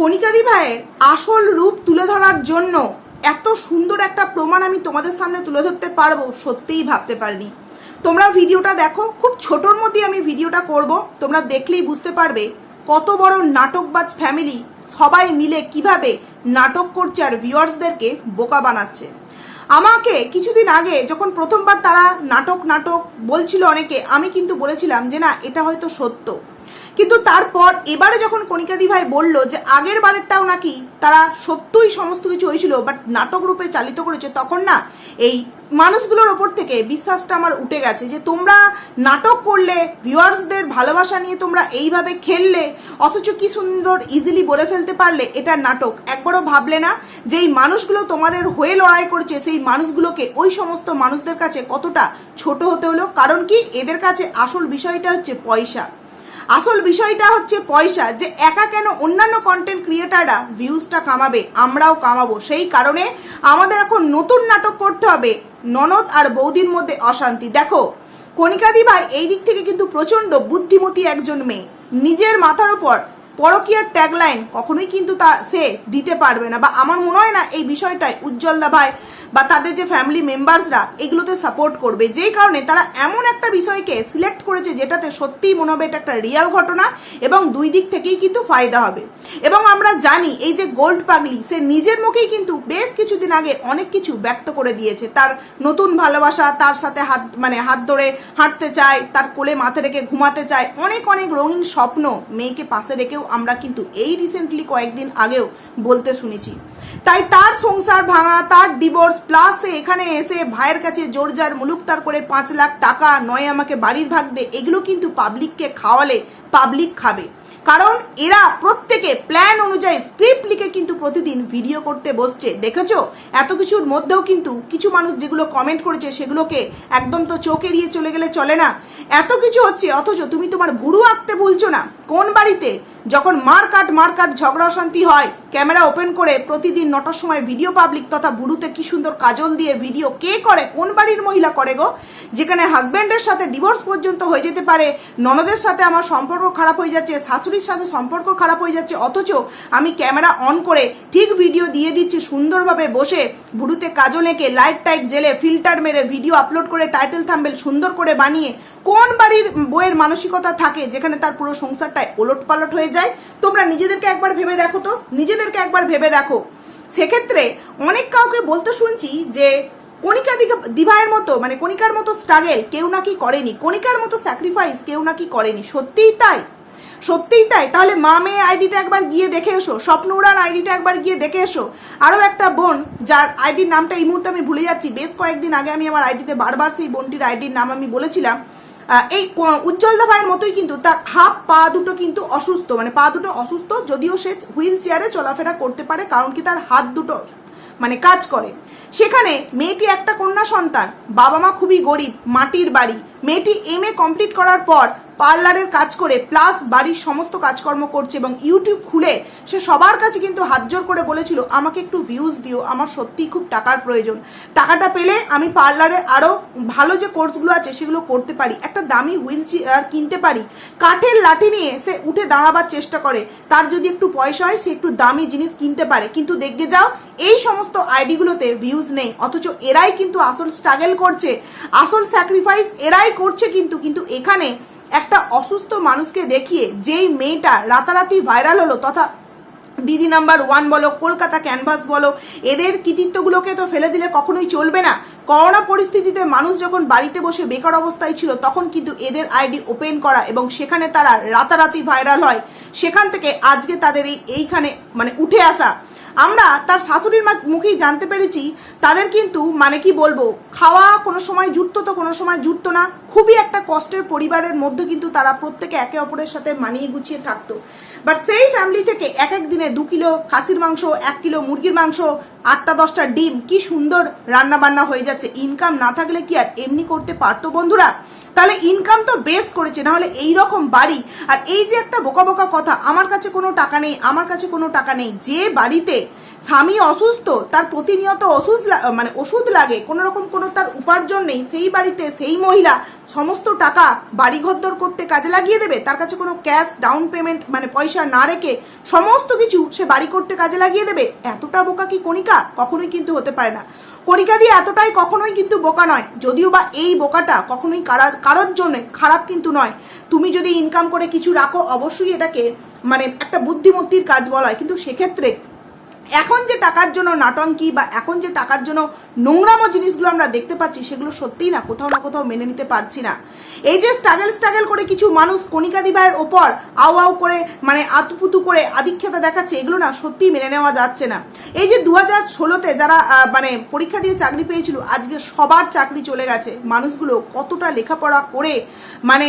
কণিকাদি ভাইয়ের আসল রূপ তুলে ধরার জন্য এত সুন্দর একটা প্রমাণ আমি তোমাদের সামনে তুলে ধরতে পারব, সত্যিই ভাবতে পারিনি। তোমরা ভিডিওটা দেখো, খুব ছোটোর মধ্যে আমি ভিডিওটা করব। তোমরা দেখলেই বুঝতে পারবে কত বড় নাটকবাজ ফ্যামিলি সবাই মিলে কীভাবে নাটক করছে আর ভিউয়ার্সদেরকে বোকা বানাচ্ছে। আমাকে কিছুদিন আগে যখন প্রথমবার তারা নাটক নাটক বলছিল অনেকে, আমি কিন্তু বলেছিলাম যে না, এটা হয়তো সত্য। কিন্তু তারপর এবারে যখন কণিকাদি ভাই বলল যে আগের বারেরটাও নাকি তারা সত্যই সমস্ত কিছু হয়েছিল বাট নাটক রূপে চালিত করেছে, তখন না এই মানুষগুলোর ওপর থেকে বিশ্বাসটা আমার উঠে গেছে যে তোমরা নাটক করলে, ভিউয়ার্সদের ভালোবাসা নিয়ে তোমরা এইভাবে খেললে, অথচ কি সুন্দর ইজিলি বলে ফেলতে পারলে এটা নাটক। একবারও ভাবলে না যে এই মানুষগুলো তোমাদের হয়ে লড়াই করছে, সেই মানুষগুলোকে ওই সমস্ত মানুষদের কাছে কতটা ছোট হতে হলো, কারণ কি এদের কাছে আসল বিষয়টা হচ্ছে পয়সা। আসল বিষয়টা হচ্ছে পয়সা, যে একা কেন অন্যান্য কন্টেন্ট ক্রিয়েটাররা ভিউজটা কামাবে, আমরাও কামাবো। সেই কারণে আমাদের এখন নতুন নাটক করতে হবে ননদ আর বৌদির মধ্যে অশান্তি। দেখো কণিকাদি ভাই এই দিক থেকে কিন্তু প্রচণ্ড বুদ্ধিমতী একজন মেয়ে। নিজের মাথার ওপর পরকীয়ার ট্যাগলাইন কখনোই কিন্তু তা সে দিতে পারবে না। বা আমার মনে হয় না এই বিষয়টাই উজ্জ্বলদা ভাই বা তাদের যে ফ্যামিলি মেম্বার্সরা এগুলোতে সাপোর্ট করবে। যেই কারণে তারা এমন একটা বিষয়কে সিলেক্ট করেছে যেটাতে সত্যিই মনে হবে এটা একটা রিয়াল ঘটনা এবং দুই দিক থেকেই কিন্তু ফায়দা হবে। এবং আমরা জানি এই যে গোল্ড পাগলি, সে নিজের মুখেই কিন্তু বেশ কিছুদিন আগে অনেক কিছু ব্যক্ত করে দিয়েছে। তার নতুন ভালোবাসা, তার সাথে হাত মানে হাত ধরে হাঁটতে চায়, তার কোলে মাথা রেখে ঘুমাতে চায়, অনেক অনেক রঙিন স্বপ্ন মেয়েকে পাশে রেখেও আমরা কিন্তু এই রিসেন্টলি কয়েকদিন আগেও বলতে শুনেছি। তাই তার সংসার ভাঙা, তার ডিভোর্স প্লাস এখানে এসে ভাইয়ের কাছে জোরজার মুলুকতার করে পাঁচ লাখ টাকা নয় আমাকে বাড়ির ভাগ দে, এগুলো কিন্তু পাবলিককে খাওয়ালে পাবলিক খাবে। কারণ এরা প্রত্যেকে প্ল্যান অনুযায়ী স্ক্রিপ্ট লিখে কিন্তু প্রতিদিন ভিডিও করতে বসছে। দেখেছ? এত কিছুর মধ্যেও কিন্তু কিছু মানুষ যেগুলো কমেন্ট করেছে সেগুলোকে একদম তো চোখ এড়িয়ে চলে গেলে চলে না। এত কিছু হচ্ছে, অথচ তুমি তোমার ভুরু আঁকতে ভুলছো না। কোন বাড়িতে? যখন মার কাট মার কাট ঝগড়া অশান্তি হয়, ক্যামেরা ওপেন করে প্রতিদিন নটার সময় ভিডিও পাবলিক তথা বুড়ুতে কি সুন্দর কাজল দিয়ে ভিডিও কে করে, কোন বাড়ির মহিলা করে গো? যেখানে হাজব্যান্ডের সাথে ডিভোর্স পর্যন্ত হয়ে যেতে পারে, ননদের সাথে আমার সম্পর্ক খারাপ হয়ে যাচ্ছে, শাশুড়ির সাথে সম্পর্ক খারাপ হয়ে যাচ্ছে, অথচ আমি ক্যামেরা অন করে ঠিক ভিডিও দিয়ে দিচ্ছি, সুন্দরভাবে বসে বুড়ুতে কাজল এঁকে লাইট টাইট জেলে ফিল্টার মেরে ভিডিও আপলোড করে টাইটেল থাম্বেল সুন্দর করে বানিয়ে কোন বাড়ির বইয়ের মানসিকতা থাকে যেখানে তার পুরো সংসারটায় ওলট পালট হয়ে যায়? তোমরা নিজেদেরকে একবার ভেবে দেখো তো। নিজেদেরকে একবার ভেবে দেখো। সেক্ষেত্রে অনেক কাউকে বলতে শুনছি যে কণিকা দিভাইয়ের মতো মানে কণিকার মতো স্ট্রাগেল কেউ নাকি করেনি। কণিকার মতো স্যাক্রিফাইস কেউ নাকি করেনি। সত্যিই তাই? সত্যিই তাই? তাহলে মা মেয়ে আইডিটা একবার গিয়ে দেখে এসো। স্বপ্ন উড়ান আইডিটা একবার গিয়ে দেখে এসো। আরও একটা বোন, যার আইডির নামটা এই মুহূর্তে আমি ভুলে যাচ্ছি। বেশ কয়েকদিন আগে আমি আমার আইডিতে বারবার সেই বোনটির আইডির নাম আমি বলেছিলাম। এই উজ্জ্বল উজ্জ্বলদা ভাইয়ের মতোই কিন্তু তার হাফ পা দুটো কিন্তু অসুস্থ মানে পা দুটো অসুস্থ, যদিও সে হুইল চেয়ারে চলাফেরা করতে পারে, কারণ কি তার হাত দুটো মানে কাজ করে। সেখানে মেয়েটি একটা কন্যা সন্তান, বাবা মা খুবই গরিব, মাটির বাড়ি। মেয়েটি এম এ কমপ্লিট করার পর পার্লারের কাজ করে, প্লাস বাড়ির সমস্ত কাজকর্ম করছে এবং ইউটিউব খুলে সে সবার কাছে কিন্তু হাত জোর করে বলেছিল, আমাকে একটু ভিউজ দিও, আমার সত্যিই খুব টাকার প্রয়োজন। টাকাটা পেলে আমি পার্লারের আরও ভালো যে কোর্সগুলো আছে সেগুলো করতে পারি। একটা দামি হুইল চেয়ার কিনতে পারি। কাঠের লাঠি নিয়ে সে উঠে দাঁড়াবার চেষ্টা করে। তার যদি একটু পয়সা হয়, সে একটু দামি জিনিস কিনতে পারে। কিন্তু দেখে যাও, এই সমস্ত আইডিগুলোতে ভিউজ নেই। অথচ এরাই কিন্তু আসল স্ট্রাগল করছে। আসল স্যাক্রিফাইস এরাই করছে কিন্তু কিন্তু এখানে একটা অসুস্থ মানুষকে দেখিয়ে যেই মেয়েটা রাতারাতি ভাইরাল হলো তথা দিদি নাম্বার ওয়ান বলো, কলকাতা ক্যানভাস বলো, এদের কৃতিত্বগুলোকে তো ফেলে দিলে কখনোই চলবে না। করোনা পরিস্থিতিতে মানুষ যখন বাড়িতে বসে বেকার অবস্থায় ছিল, তখন কিন্তু এদের আইডি ওপেন করা এবং সেখানে তারা রাতারাতি ভাইরাল হয়। সেখান থেকে আজকে তাদের এই এইখানে মানে উঠে আসা। আমরা তার শাশুড়ির মুখেই জানতে পেরেছি, তাদের কিন্তু মানে কি বলব, খাওয়া কোনো সময় জুটতো তো কোনো সময় জুটতো না, খুবই একটা কষ্টের পরিবারের মধ্যে কিন্তু তারা প্রত্যেকে একে অপরের সাথে মানিয়ে গুছিয়ে থাকতো। বাট সেই ফ্যামিলি থেকে এক এক দিনে দু কিলো খাসির মাংস, এক কিলো মুরগির মাংস, আটটা দশটা ডিম, কি সুন্দর রান্না বান্না হয়ে যাচ্ছে। ইনকাম না থাকলে কি আর এমনি করতে পারতো বন্ধুরা? তাহলে ইনকাম তো বেস করেছে, নাহলে এই রকম বাড়ি। আর এই যে একটা বোকা বোকা কথা, আমার কাছে কোনো টাকা নেই, আমার কাছে কোনো টাকা নেই, যে বাড়িতে স্বামী অসুস্থ, তার প্রতিনিয়ত ওষুধ মানে ওষুধ লাগে কোনো রকম কোনো তার উপার্জন নেই, সেই বাড়িতে সেই মহিলা সমস্ত টাকা বাড়ি ঘরদর করতে কাজে লাগিয়ে দেবে, তার কাছে কোনো ক্যাশ ডাউন পেমেন্ট মানে পয়সা না রেখে সমস্ত কিছু সে বাড়ি করতে কাজে লাগিয়ে দেবে। এতটা বোকা কি কণিকা? কখনোই কিন্তু হতে পারে না। কণিকা দিয়ে এতটাই কখনোই কিন্তু বোকা নয়, যদিও বা এই বোকাটা কখনোই কারা- কারোর জন্য খারাপ কিন্তু নয়। তুমি যদি ইনকাম করে কিছু রাখো, অবশ্যই এটাকে মানে একটা বুদ্ধিমত্তির কাজ বলা হয়। কিন্তু সেক্ষেত্রে এখন যে টাকার জন্য নাটঙ্কি বা এখন যে টাকার জন্য নোংরামো জিনিসগুলো আমরা দেখতে পাচ্ছি, সেগুলো সত্যিই না, কোথাও না কোথাও মেনে নিতে পারছি না। এই যে স্ট্রাগল স্ট্রাগল করে কিছু মানুষ কণিকা দিবাইয়ের ওপর আউ আউ করে মানে আতুপুতু করে আধিক্ষেতা দেখাচ্ছে, এগুলো না সত্যিই মেনে নেওয়া যাচ্ছে না। এই যে দু হাজার ষোলোতে যারা মানে পরীক্ষা দিয়ে চাকরি পেয়েছিল, আজকে সবার চাকরি চলে গেছে। মানুষগুলো কতটা লেখাপড়া করে মানে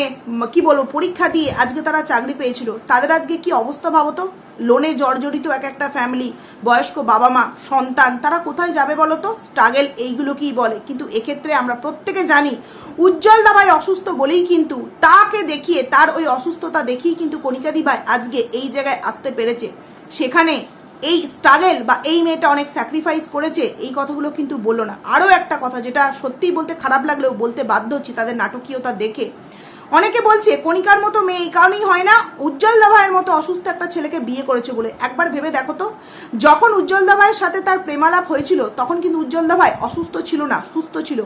কি বলব, পরীক্ষা দিয়ে আজকে তারা চাকরি পেয়েছিল, তাদের আজকে কি অবস্থা ভাবো তো? লোনে জর্জরিত এক একটা ফ্যামিলি বয়স্ক বাবা মা, সন্তান, তারা কোথায় যাবে বলো তো? স্ট্রাগেল এইগুলো কি বলে। কিন্তু এক্ষেত্রে আমরা প্রত্যেকে জানি, উজ্জ্বল দাবাই অসুস্থ বলেই কিন্তু তাকে দেখিয়ে, তার ওই অসুস্থতা দেখিয়ে কিন্তু কণিকা দিবাই আজকে এই জায়গায় আসতে পেরেছে। সেখানে এই স্ট্রাগেল বা এই মেয়েটা অনেক স্যাক্রিফাইস করেছে, এই কথাগুলো কিন্তু বলল না। আরও একটা কথা যেটা সত্যিই বলতে খারাপ লাগলেও বলতে বাধ্য হচ্ছি তাদের নাটকীয়তা দেখে। অনেকে বলছে, কণিকার মতো মেয়ে, এই কারণেই হয় না। উজ্জ্বল দাভাইয়ের মতো অসুস্থ একটা ছেলেকে বিয়ে করেছে বলে একবার ভেবে দেখো তো। যখন উজ্জ্বল দাভাইয়ের সাথে তার প্রেমালাপ হয়েছিল, তখন কিন্তু উজ্জ্বল দাভাই অসুস্থ ছিল না, সুস্থ ছিল।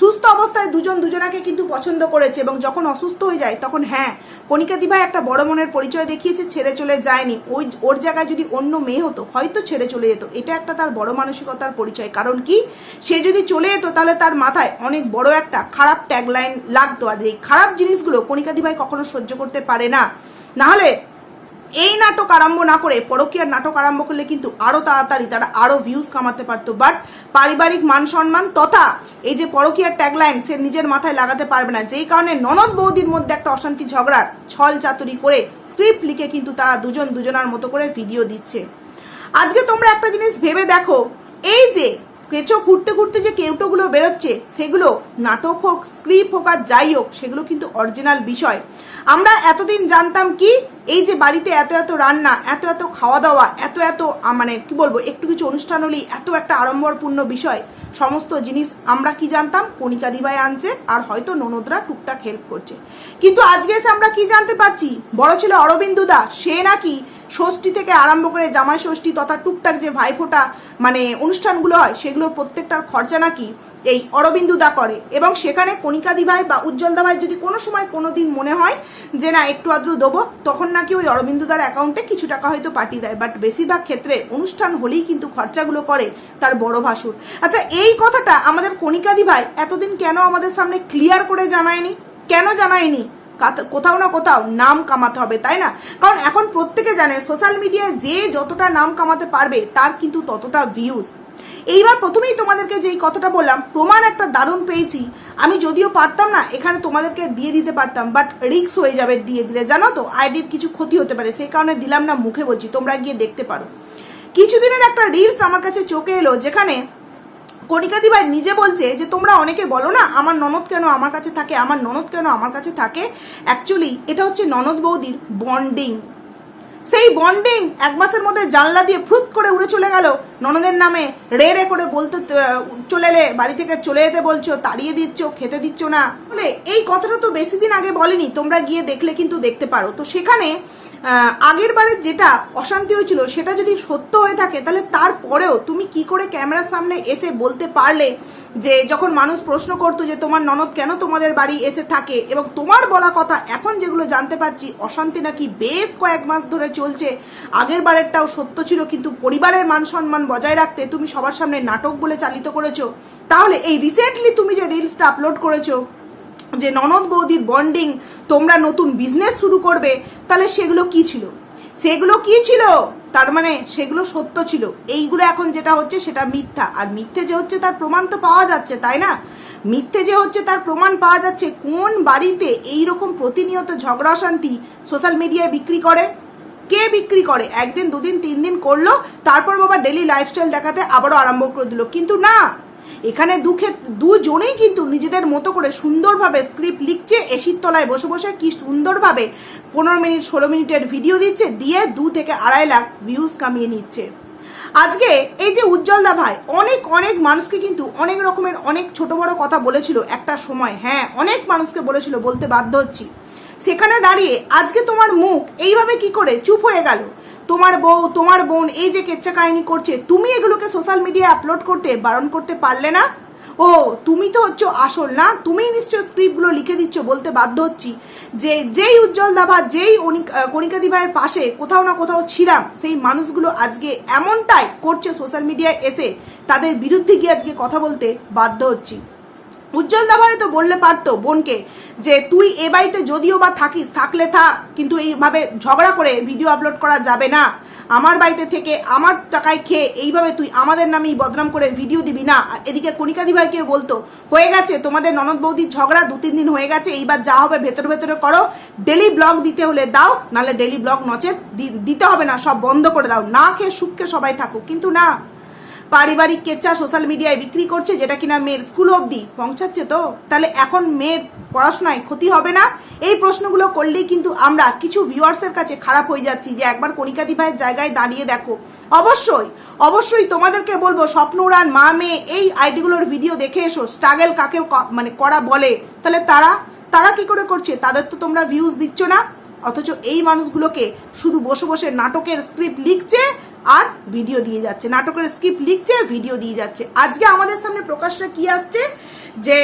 সুস্থ অবস্থায় দুজন দুজনাকে কিন্তু পছন্দ করেছে এবং যখন অসুস্থ হয়ে যায়, তখন হ্যাঁ কণিকা দিভাই একটা বড় মনের পরিচয় দেখিয়েছে, ছেড়ে চলে যায়নি। ওই ওর জায়গায় যদি অন্য মেয়ে হতো, হয়তো ছেড়ে চলে যেত। এটা একটা তার বড় মানসিকতার পরিচয়। কারণ কি? সে যদি চলে যেত, তাহলে তার মাথায় অনেক বড় একটা খারাপ ট্যাগলাইন লাগতো। আর এই খারাপ জিনিসগুলো কণিকা দিভাই কখনো সহ্য করতে পারে না। নাহলে এই নাটক আরম্ভ না করে পরকীয়ার নাটক আরম্ভ করলে কিন্তু আরও তাড়াতাড়ি তারা আরও ভিউজ কামাতে পারতো। বাট পারিবারিক মান সম্মান তথা এই যে পরকীয়ার ট্যাগলাইন সে নিজের মাথায় লাগাতে পারবে না। যেই কারণে ননদ বৌদির মধ্যে একটা অশান্তি ঝগড়ার ছল চাতুরি করে স্ক্রিপ্ট লিখে কিন্তু তারা দুজন দুজনার মতো করে ভিডিও দিচ্ছে। আজকে তোমরা একটা জিনিস ভেবে দেখো, এই যে কেঁচো ঘুরতে ঘুরতে যে কেউটোগুলো বেরোচ্ছে, সেগুলো নাটক হোক স্ক্রিপ্ট হোক আর যাই হোক, সেগুলো কিন্তু অরিজিনাল বিষয়। আমরা এতদিন জানতাম কি, এই যে বাড়িতে এত এত রান্না, এত এত খাওয়া দাওয়া এত এত মানে কি বলব, একটু কিছু অনুষ্ঠান হলেই এত একটা আড়ম্বরপূর্ণ বিষয়, সমস্ত জিনিস আমরা কি জানতাম, কণিকা দিবাই আনছে, আর হয়তো ননদরা টুকটাক হেল্প করছে। কিন্তু আজকে এসে আমরা কি জানতে পারছি? বড় ছিল অরবিন্দুদা সে নাকি ষষ্ঠী থেকে আরম্ভ করে জামাই ষষ্ঠী তথা টুকটাক যে ভাইফোঁটা মানে অনুষ্ঠানগুলো হয়, সেগুলোর প্রত্যেকটার খরচা নাকি এই অরবিন্দুদা করে। এবং সেখানে কণিকা দিভাই বা উজ্জ্বল দা ভাই যদি কোনো সময় কোনো দিন মনে হয় যে, না, একটু আদ্রু দেবো, তখন নাকি ওই অরবিন্দুদার অ্যাকাউন্টে কিছু টাকা হয়তো পাঠিয়ে দেয়। বাট বেশিরভাগ ক্ষেত্রে অনুষ্ঠান হলেই কিন্তু খরচাগুলো করে তার বড় ভাসুর। আচ্ছা এই কথাটা আমাদের কণিকা দিভাই এতদিন কেন আমাদের সামনে ক্লিয়ার করে জানায়নি? কেন জানায়নি? কোথাও না কোথাও নাম কামাতে হবে, তাই না? কারণ এখন প্রত্যেকে জানে সোশ্যাল মিডিয়ায় যে যতটা নাম কামাতে পারবে, তার কিন্তু ততটা ভিউজ এইবার প্রথমেই তোমাদেরকে যেই কথাটা বললাম, প্রমাণ একটা দারুণ পেয়েছি। আমি যদিও পারতাম না, এখানে তোমাদেরকে দিয়ে দিতে পারতাম বাট রিক্স হয়ে যাবে দিয়ে দিলে। জানো তো আইডির কিছু ক্ষতি হতে পারে, সেই কারণে দিলাম না, মুখে বলছি, তোমরা গিয়ে দেখতে পারো। কিছুদিনের একটা রিলস আমার কাছে চোখে এলো, যেখানে কণিকা দিভাই নিজে বলছে যে, তোমরা অনেকে বলো না, আমার ননদ কেন আমার কাছে থাকে, আমার ননদ কেন আমার কাছে থাকে? অ্যাকচুয়ালি এটা হচ্ছে ননদ বৌদির বন্ডিং সেই বন্ডিং এক মাসের মধ্যে জানলা দিয়ে ফ্রুত করে উড়ে চলে গেল। ননদের নামে রে রে করে বলতে চলে এলে, বাড়ি থেকে চলে যেতে বলছো, তাড়িয়ে দিচ্ছ, খেতে দিচ্ছ না। বলে এই কথাটা তো বেশি দিন আগে বলেনি, তোমরা গিয়ে দেখলে কিন্তু দেখতে পারো। তো সেখানে আগের বারের যেটা অশান্তি হয়েছিল, সেটা যদি সত্য হয়ে থাকে, তাহলে তারপরেও তুমি কি করে ক্যামেরার সামনে এসে বলতে পারলে যে যখন মানুষ প্রশ্ন করতো যে তোমার ননদ কেন তোমাদের বাড়ি এসে থাকে, এবং তোমার বলা কথা এখন যেগুলো জানতে পারছি, অশান্তি নাকি বেশ কয়েক মাস ধরে চলছে। আগের বারেরটাও সত্য ছিল, কিন্তু পরিবারের মান সম্মান বজায় রাখতে তুমি সবার সামনে নাটক বলে চালিত করেছ। তাহলে এই রিসেন্টলি তুমি যে রিলসটা আপলোড করেছ যে ননদ বৌদির বন্ডিং তোমরা নতুন বিজনেস শুরু করবে, তাহলে সেগুলো কি ছিল? সেগুলো কি ছিল? তার মানে সেগুলো সত্য ছিল। এইগুলো এখন যেটা হচ্ছে সেটা মিথ্যা। আর মিথ্যে যে হচ্ছে তার প্রমাণ তো পাওয়া যাচ্ছে, তাই না? মিথ্যে যে হচ্ছে তার প্রমাণ পাওয়া যাচ্ছে, কোন বাড়িতে এই রকম প্রতিনিয়ত ঝগড়া অশান্তি সোশ্যাল মিডিয়ায় বিক্রি করে? কে বিক্রি করে? একদিন, দুদিন, তিন দিন করল, তারপর বাবা ডেলি লাইফস্টাইল দেখাতে আবারও আরম্ভ করে দিল। কিন্তু না! এখানে দুঃখে দুজনেই কিন্তু নিজেদের মতো করে সুন্দরভাবে স্ক্রিপ্ট লিখছে, এসির তলায় বসে বসে কি সুন্দরভাবে পনেরো মিনিট, ষোলো মিনিটের ভিডিও দিচ্ছে, দিয়ে দু থেকে আড়াই লাখ ভিউজ কামিয়ে নিচ্ছে। আজকে এই যে উজ্জ্বলদা ভাই, অনেক অনেক মানুষকে কিন্তু অনেক রকমের অনেক ছোট বড় কথা বলেছিল একটা সময়। হ্যাঁ অনেক মানুষকে বলেছিল, বলতে বাধ্য হচ্ছি। সেখানে দাঁড়িয়ে আজকে তোমার মুখ এইভাবে কি করে চুপ হয়ে গেল? তোমার বউ তোমার বোন এই যে কেচ্ছা কাহিনী করছে তুমি এগুলোকে সোশ্যাল মিডিয়ায় আপলোড করতে বারণ করতে পারলে না? ও তুমি তো হচ্ছে আসল না? তুমি নিশ্চয় স্ক্রিপ্টগুলো লিখে দিচ্ছ বলতে বাধ্য হচ্ছি। যে যেই উজ্জ্বল দাভা যেই অনিক- আহ, কণিকা দিভাইয়ের পাশে কোথাও না কোথাও ছিলাম সেই মানুষগুলো আজকে এমনটাই করছে সোশ্যাল মিডিয়ায় এসে তাদের বিরুদ্ধে গিয়ে আজকে কথা বলতে বাধ্য হচ্ছি। উজ্জ্বল দাভাই তো বললে পারতো বোনকে যে তুই এ বাড়িতে যদিও বা থাকিস, থাকলে থাক, কিন্তু এইভাবে ঝগড়া করে ভিডিও আপলোড করা যাবে না। আমার বাড়িতে থেকে আমার টাকায় খেয়ে এইভাবে তুই আমাদের নামেই বদনাম করে ভিডিও দিবি না। আর এদিকে কণিকা দিভাইকে বলতো, হয়ে গেছে, তোমাদের ননদ বৌদির ঝগড়া দু তিন দিন হয়ে গেছে, এইবার যা হবে ভেতরে ভেতরে করো। ডেলি ব্লগ দিতে হলে দাও, নাহলে ডেলি ব্লগ নচেত দি- দিতে হবে না, সব বন্ধ করে দাও। না খেয়ে সুখকে সবাই থাকুক, কিন্তু না। পারিবারিক কেচ্চা সোশ্যাল মিডিয়ায় বিক্রি করছে, যেটা কিনা মেয়ের স্কুল অবধি পৌঁছাচ্ছে তো? তাহলে এখন মেয়ের পড়াশোনায় ক্ষতি হবে না? এই প্রশ্নগুলো করলেই কিন্তু আমরা কিছু ভিউয়ার্সের কাছে খারাপ হয়ে যাচ্ছি যে একবার কণিকা দিভাইয়ের জায়গায় দাঁড়িয়ে দেখো। অবশ্যই অবশ্যই তোমাদেরকে বলব স্বপ্ন উড়ান মা, মেয়ে, এই আইডিগুলোর ভিডিও দেখে এসো। স্ট্রাগল কাকে মানে করা বলে? তাহলে তারা তারা কি করে করছে? তাদের তো তোমরা ভিউজ দিচ্ছ না। অথচ এই মানুষগুলোকে শুধু বসে বসে নাটকের স্ক্রিপ্ট লিখছে আর ভিডিও দিয়ে যাচ্ছে। নাটকের স্ক্রিপ্ট লিখছে ভিডিও দিয়ে যাচ্ছে। আজকে আমাদের সামনে প্রকাশ্যে কি আসছে? যে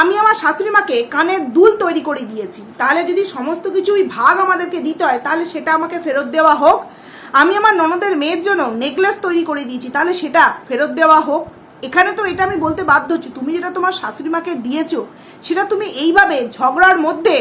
আমি আমার শাশুড়ি মাকে কানের দুল তৈরি করে দিয়েছি। তাহলে যদি সমস্ত কিছুই ভাগ আমাদেরকে দিতে হয়, তাহলে সেটা আমাকে ফেরত দেওয়া হোক। আমি আমার ননদের মেয়ের জন্য নেকলেস তৈরি করে দিয়েছি, তাহলে সেটা ফেরত দেওয়া হোক। এখানে তো এটা আমি বলতে বাধ্য হচ্ছি। তুমি যেটা তোমার শাশুড়ি মাকে দিয়েছ, সেটা তুমি এইভাবে ঝগড়ার মধ্যে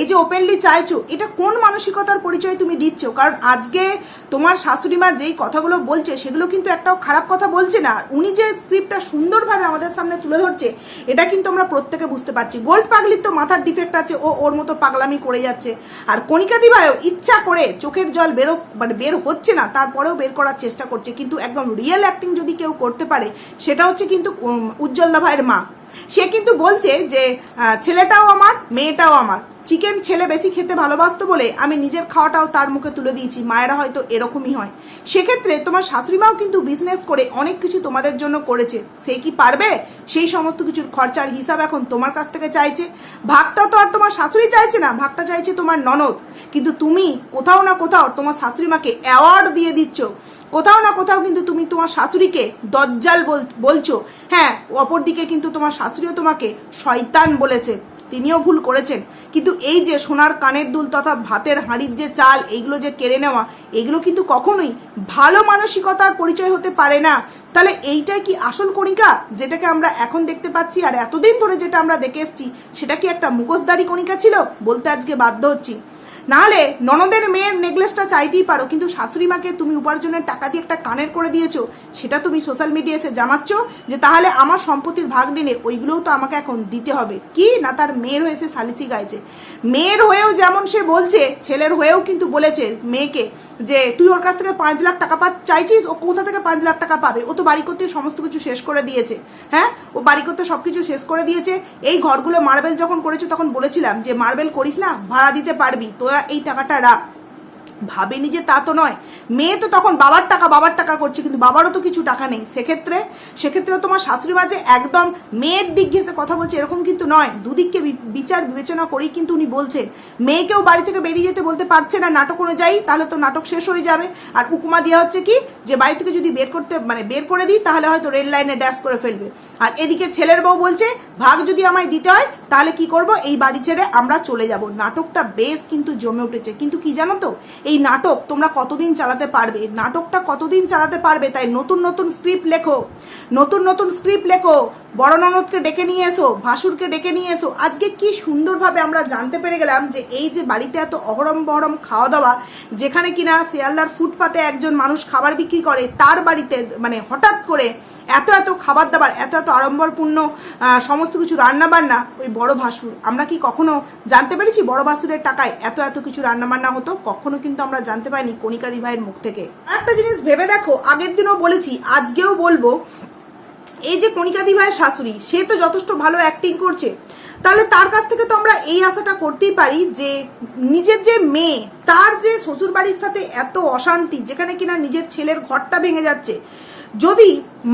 এই যে ওপেনলি চাইছো এটা কোন মানসিকতার পরিচয় তুমি দিচ্ছ? কারণ আজকে তোমার শাশুড়ি মা যেই কথাগুলো বলছে সেগুলো কিন্তু একটাও খারাপ কথা বলছে না। উনি যে স্ক্রিপ্টটা সুন্দরভাবে আমাদের সামনে তুলে ধরছে এটা কিন্তু আমরা প্রত্যেকে বুঝতে পারছি। গোল্ড পাগলির তো মাথার ডিফেক্ট আছে ও ওর মতো পাগলামি করে যাচ্ছে। আর কণিকা দিভাইও ইচ্ছা করে চোখের জল বেরো মানে বের হচ্ছে না তারপরেও বের করার চেষ্টা করছে। কিন্তু একদম রিয়েল অ্যাক্টিং যদি কেউ করতে পারে সেটা হচ্ছে কিন্তু উম, উজ্জ্বল দা ভাইয়ের মা। সে কিন্তু বলছে যে ছেলেটাও আমার, মেয়েটাও আমার। চিকেন ছেলে বেশি খেতে ভালোবাসতো বলে আমি নিজের খাওয়াটাও তার মুখে তুলে দিয়েছি, মায়েরা হয়তো এরকমই হয়। সেক্ষেত্রে তোমার শাশুড়িমাও কিন্তু বিজনেস করে অনেক কিছু তোমাদের জন্য করেছে। সে কি পারবে? সেই সমস্ত কিছুর খরচার হিসাব এখন তোমার কাছ থেকে চাইছে। ভাগটা তো আর তোমার শাশুড়ি চাইছে না, ভাগটা চাইছে তোমার ননদ। কিন্তু তুমি কোথাও না কোথাও তোমার শাশুড়িমাকে অ্যাওয়ার্ড দিয়ে দিচ্ছ। কোথাও না কোথাও কিন্তু তুমি তোমার শাশুড়িকে দজ্জাল বল- বলছো। হ্যাঁ অপরদিকে কিন্তু তোমার শাশুড়িও তোমাকে শয়তান বলেছে। তিনিও ভুল করেছেন। কিন্তু এই যে সোনার কানের দুল তথা ভাতের হাঁড়ির যে চাল, এইগুলো যে কেড়ে নেওয়া, এগুলো কিন্তু কখনোই ভালো মানসিকতার পরিচয় হতে পারে না। তাহলে এইটাই কি আসল কণিকা? যেটাকে আমরা এখন দেখতে পাচ্ছি, আর এতদিন ধরে যেটা আমরা দেখে এসছি, সেটা কি একটা মুখোশধারী কণিকা ছিল? বলতে আজকে বাধ্য হচ্ছি। নাহলে ননদের মেয়ের নেকলেসটা চাইতেই পারো, কিন্তু শাশুড়ি মাকে তুমি উপার্জনের টাকা দিয়ে একটা কানের করে দিয়েছ, সেটা তুমি সোশ্যাল মিডিয়া এসে জানাচ্ছ যে তাহলে আমার সম্পত্তির ভাগ নিলে ওইগুলোও তো আমাকে এখন দিতে হবে। কি? না, তার মেয়ের হয়েছে সালিসি গাইছে। মেয়ের হয়েও যেমন সে বলছে, ছেলের হয়েও কিন্তু বলেছে মেয়েকে যে, তুই ওর কাছ থেকে পাঁচ লাখ টাকা পা চাইছিস? ও কোথা থেকে পাঁচ লাখ টাকা পাবে? ও তো বাড়ি করতে সমস্ত কিছু শেষ করে দিয়েছে। হ্যাঁ? ও বাড়ি করতে সব কিছু শেষ করে দিয়েছে। এই ঘরগুলো মার্বেল যখন করেছে, তখন বলেছিলাম যে মার্বেল করিস না, ভাড়া দিতে পারবি। তোরা এই টাকাটা রাখ। ভাবেনি যে তা তো নয়। মেয়ে তো তখন বাবার টাকা বাবার টাকা করছে, কিন্তু বাবারও তো কিছু টাকা নেই। সেক্ষেত্রে সেক্ষেত্রে তোমার শাশুড়ি মাঝে একদম মেয়ের দিক ঘেসে কথা বলছে, এরকম কিন্তু নয়। দুদিককে বিচার, বিবেচনা করেই কিন্তু উনি বলছেন। মেয়েকেও বাড়ি থেকে বেরিয়ে যেতে বলতে পারছে না নাটক অনুযায়ী, তাহলে তো নাটক শেষ হয়ে যাবে। আর উপমা দেওয়া হচ্ছে কি, যে বাড়ি থেকে যদি বের করতে মানে বের করে দিই, তাহলে হয়তো রেল লাইনে ড্যাশ করে ফেলবে। আর এদিকে ছেলের বউ বলছে, ভাগ যদি আমায় দিতে হয়, তাহলে কি করব? এই বাড়ি ছেড়ে আমরা চলে যাব। নাটকটা বেশ কিন্তু জমে উঠেছে। কিন্তু কি জানো তো এই নাটক তোমরা কতদিন চালাতে পারবে? নাটকটা কতদিন চালাতে পারবে? তাই নতুন নতুন স্ক্রিপ্ট লেখো। নতুন নতুন স্ক্রিপ্ট লেখো। বড় ননদকে ডেকে নিয়ে এসো, ভাসুরকে ডেকে নিয়ে এসো। আজকে কি সুন্দরভাবে আমরা জানতে পেরে গেলাম যে এই যে বাড়িতে এত অহরম বহরম খাওয়া দাওয়া, যেখানে কিনা শিয়ালদার ফুটপাতে একজন মানুষ খাবার বিক্রি করে, তার বাড়িতে মানে হঠাৎ করে এত এত খাবার দাবার, এত এত আড়ম্বরপূর্ণ সমস্ত কিছু রান্না বান্না ওই বড় ভাসুর। আমরা কি কখনো জানতে পেরেছি বড় ভাসুরের টাকায় এত এত কিছু রান্না বান্না হতো? কখনো কিন্তু আমরা জানতে পারিনি কণিকাদি ভাইয়ের মুখ থেকে। একটা জিনিস ভেবে দেখো, আগের দিনও বলেছি, আজকেও বলব এই যে কণিকাদি ভাইয়ের শাশুড়ি, সে তো যথেষ্ট ভালো অ্যাক্টিং করছে। তাহলে তার কাছ থেকে তো আমরা এই আশাটা করতেই পারি যে নিজের যে মেয়ে, তার যে শ্বশুর বাড়ির সাথে এত অশান্তি, যেখানে কিনা নিজের ছেলের ঘরটা ভেঙে যাচ্ছে, যদি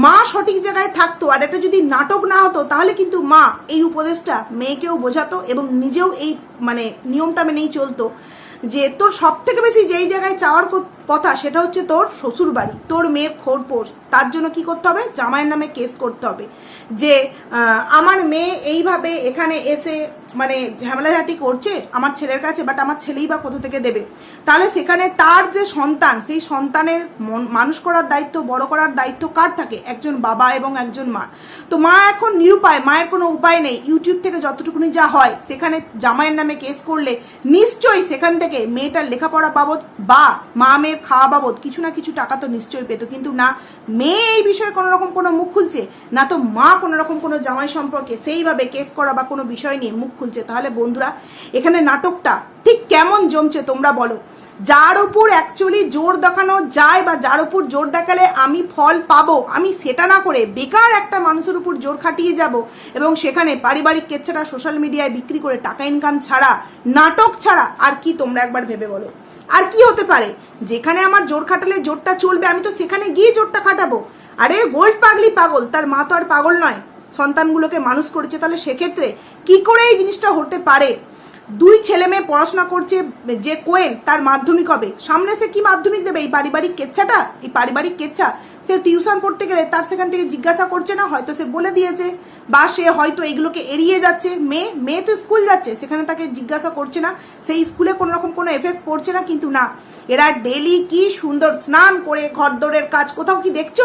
মা সঠিক জায়গায় থাকতো আর এটা যদি নাটক না হতো, তাহলে কিন্তু মা এই উপদেশটা মেয়েকেও বোঝাতো এবং নিজেও এই মানে নিয়মটা মেনেই চলতো যে তোর সব থেকে বেশি যেই জায়গায় চাওয়ার কথা সেটা হচ্ছে তোর শ্বশুর বাড়ি, তোর মেয়ের খোরপোষ তার জন্য কি করতে হবে? জামাইয়ের নামে কেস করতে হবে। যে আমার মেয়ে এইভাবে এখানে এসে মানে ঝামেলাঝাটি করছে আমার ছেলের কাছে বাট আমার ছেলেই বা কোথা থেকে দেবে? তাহলে সেখানে তার যে সন্তান, সেই সন্তানের মন- মানুষ করার দায়িত্ব, বড় করার দায়িত্ব কার থাকে? একজন বাবা এবং একজন মা। তো মা এখন নিরুপায়, মায়ের কোনো উপায় নেই। ইউটিউব থেকে যতটুকুনি যা হয়, সেখানে জামাইয়ের নামে কেস করলে নিশ্চয়ই সেখান থেকে মেয়েটার লেখাপড়া বাবদ বা মা মেয়ের খাওয়া বাবদ কিছু না কিছু টাকা তো নিশ্চয়ই পেত, কিন্তু না মেয়ে এই বিষয়ে কোনো রকম কোনো মুখ খুলছে, না তো মা কোনো রকম কোনো জামাই সম্পর্কে সেইভাবে কেস করা বা কোনো বিষয় নিয়ে মুখ খুলছে। তাহলে বন্ধুরা, এখানে নাটকটা ঠিক কেমন জমছে তোমরা বলো? যার উপর অ্যাকচুয়ালি জোর দেখানো যায় বা যার উপর জোর দেখালে আমি ফল পাবো, আমি সেটা না করে বেকার একটা মানুষের উপর জোর খাটিয়ে যাব এবং সেখানে পারিবারিক কেচ্ছাটা সোশ্যাল মিডিয়ায় বিক্রি করে টাকা ইনকাম ছাড়া, নাটক ছাড়া আর কি তোমরা একবার ভেবে বলো? আর কি হতে পারে? যেখানে আমার জোর খাটালে জোরটা চলবে, আমি তো সেখানে গিয়ে জোরটা খাটাবো। আরে, গোল্ড পাগলি পাগল, তার মা তো আর পাগল নয়। সন্তানগুলোকে মানুষ করেছে, তাহলে সেক্ষেত্রে কি করে এই জিনিসটা হতে পারে? দুই ছেলে মেয়ে পড়াশোনা করছে, যে কোয়েন তার মাধ্যমিক হবে। সামনে সে কি মাধ্যমিক দেবে? এই পারিবারিক কেচ্ছাটা? এই পারিবারিক কেচ্ছা? সে টিউশন পড়তে গেলে তার সেখান থেকে জিজ্ঞাসা করছে না? হয়তো সে বলে দিয়েছে। বা সে হয়তো এগুলোকে এড়িয়ে যাচ্ছে, মেয়ে মেয়ে তো স্কুল যাচ্ছে, সেখানে তাকে জিজ্ঞাসা করছে না, সেই স্কুলে কোনো রকম কোনো এফেক্ট পড়ছে না কিন্তু না। এরা ডেলি কি সুন্দর স্নান করে ঘর দরের কাজ, কোথাও কি দেখছ?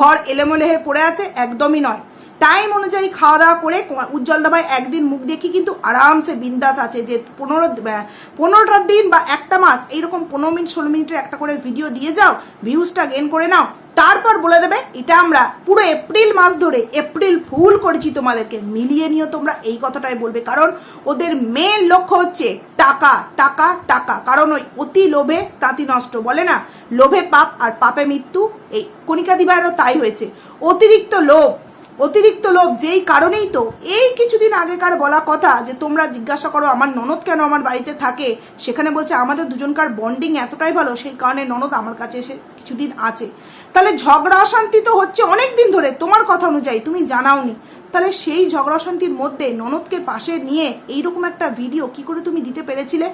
ঘর এলেমলে হয়ে পড়ে আছে, একদমই নয়। টাইম অনুযায়ী খাওয়া দাওয়া করে উজ্জ্বল দাবায় একদিন মুখ দেখি কিন্তু আরামসে বিন্দাস আছে যে পনেরো আহ, পনেরোটা দিন বা একটা মাস এইরকম পনেরো মিনিট ষোলো মিনিটের একটা করে ভিডিও দিয়ে যাও ভিউজটা গেন করে নাও। তারপর বলে দেবে এটা আমরা পুরো এপ্রিল মাস ধরে এপ্রিল ফুল করেছি তোমাদেরকে। মিলিয়ে নিও তোমরা। এই কথাটাই বলবে। কারণ ওদের মেন লক্ষ্য হচ্ছে টাকা টাকা টাকা। কারণ ওই অতি লোভে তাঁতি নষ্ট বলে না? লোভে পাপ আর পাপে মৃত্যু। এই কণিকা দিবারও তাই হয়েছে। অতিরিক্ত লোভ অতিরিক্ত লোভ যেই কারণেই তো। এই কিছুদিন আগেকার বলা কথা যে তোমরা জিজ্ঞাসা করো, আমার ননদ কেন আমার বাড়িতে থাকে? সেখানে বলছে, আমাদের দুজনকার বন্ডিং এতটাই ভালো, সেই কারণে ননদ আমার কাছে এসে কিছুদিন আছে। তাহলে ঝগড়া অশান্তি তো হচ্ছে অনেক দিন ধরে, তোমার কথা অনুযায়ী, তুমি জানাওনি। তাহলে সেই ঝগড়া অশান্তির মধ্যে ননদকে পাশে নিয়ে এইরকম একটা ভিডিও কি করে তুমি দিতে পেরেছিলে?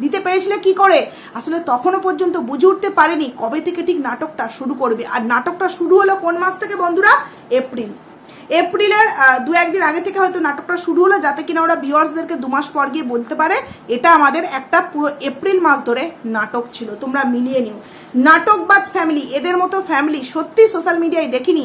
দিতে পেরেছিলে কি করে? আসলে তখনও পর্যন্ত বুঝে উঠতে পারেনি কবে থেকে ঠিক নাটকটা শুরু করবে। আর নাটকটা শুরু হলো কোন মাস থেকে বন্ধুরা? এপ্রিল। এপ্রিলের দু একদিন আগে থেকে হয়তো নাটকটা শুরু হলো, যাতে কিনা ওরা ভিউয়ার্সদেরকে দু মাস পর গিয়ে বলতে পারে, এটা আমাদের একটা পুরো এপ্রিল মাস ধরে নাটক ছিল, তোমরা মিলিয়ে নিও। নাটকবাজ ফ্যামিলি এদের মতো ফ্যামিলি সত্যি সোশ্যাল মিডিয়ায় দেখিনি।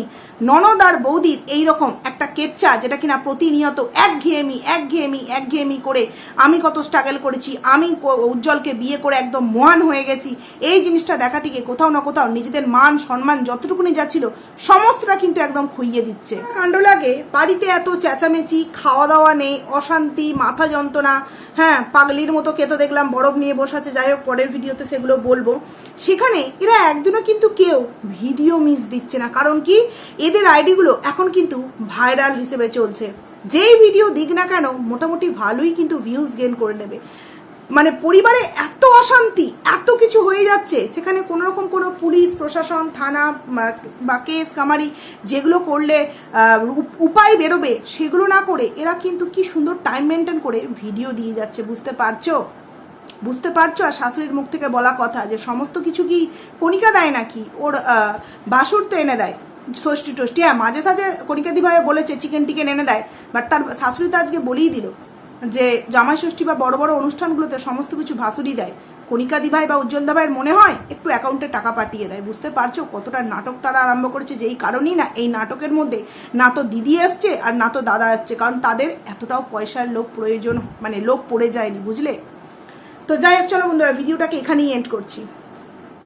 ননদ আর বৌদির এইরকম একটা কেচ্চা যেটা কিনা প্রতিনিয়ত এক ঘেয়েমি এক ঘেয়েমি এক ঘেয়েমি করে আমি কত স্ট্রাগল করেছি, আমি উজ্জ্বলকে বিয়ে করে একদম মহান হয়ে গেছি, এই জিনিসটা দেখা থেকে কোথাও না কোথাও নিজেদের মান, সম্মান যতটুকুনি যাচ্ছিল সমস্তটা কিন্তু একদম খুইয়ে দিচ্ছে। কাণ্ড লাগে? বাড়িতে এত চেঁচামেচি খাওয়া দাওয়া নেই, অশান্তি, মাথা যন্ত্রণা। হ্যাঁ পাগলির মতো কেতো দেখলাম বরফ নিয়ে বসে আছে। যাই হোক, পরের ভিডিওতে সেগুলো বলব। সেখানে এরা একদিনও কিন্তু কেউ ভিডিও মিস দিচ্ছে না। কারণ কি? এদের আইডিগুলো এখন কিন্তু ভাইরাল হিসেবে চলছে। যেই ভিডিও দিক না কেন, মোটামুটি ভালোই কিন্তু ভিউজ গেন করে নেবে। মানে পরিবারে এত অশান্তি, এত কিছু হয়ে যাচ্ছে। সেখানে কোনো রকম কোনো পুলিশ, প্রশাসন, থানা বা- কেস, কামারি যেগুলো করলে উপায় বেরোবে, সেগুলো না করে এরা কিন্তু কি সুন্দর টাইম মেনটেন করে ভিডিও দিয়ে যাচ্ছে, বুঝতে পারছ? বুঝতে পারছ? আর শাশুড়ির মুখ থেকে বলা কথা যে সমস্ত কিছু কি কণিকা দেয় নাকি? ওর বাসুর তো এনে দেয়। ষষ্ঠী টষ্টি হ্যাঁ মাঝে সাঝে কণিকা দিভাবে বলেছে চিকেন টিকেন এনে দেয়। বাট তার শাশুড়ি তো আজকে বলেই দিল। যে জামাই ষষ্ঠী বা বড় বড় অনুষ্ঠানগুলোতে সমস্ত কিছু ভাসুরি দেয়। কণিকা দিভাই বা উজ্জ্বল দাভাইয়ের মনে হয় একটু অ্যাকাউন্টে টাকা পাঠিয়ে দেয়। বুঝতে পারছ কতটা নাটক তারা আরম্ভ করেছে যেই কারণেই না এই নাটকের মধ্যে না তো দিদি এসছে আর না তো দাদা আসছে কারণ তাদের এতটাও পয়সার লোক প্রয়োজন মানে লোক পড়ে যায়নি, বুঝলে? তো যাই হোক, চলো বন্ধুরা, ভিডিওটাকে এখানেই এন্ড করছি।